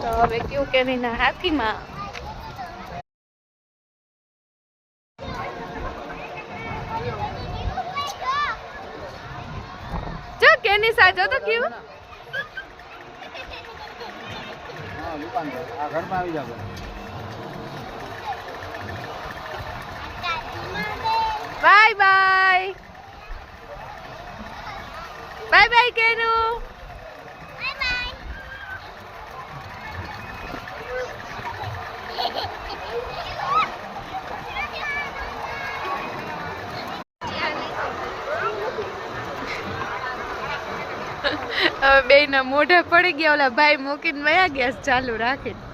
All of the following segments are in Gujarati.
તો હવે કયું કે એના હાથીમાં જો કેની સાજો તો કયું? Bye bye. બાય બાય કેનું. હવે બે ના મોઢે પડી ગયા, ઓલા ભાઈ મૂકીને વયા ગયા ચાલુ રાખીને.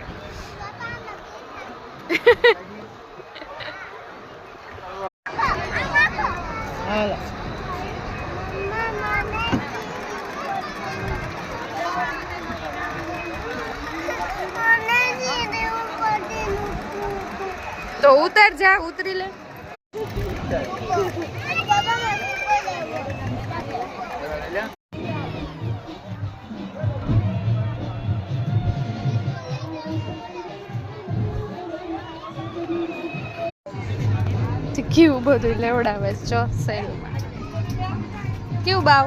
તો ઉતર જા, ઉતરી લે. કેવું બધું લેવડાવે છે જો સેલમાં કેવું બાવ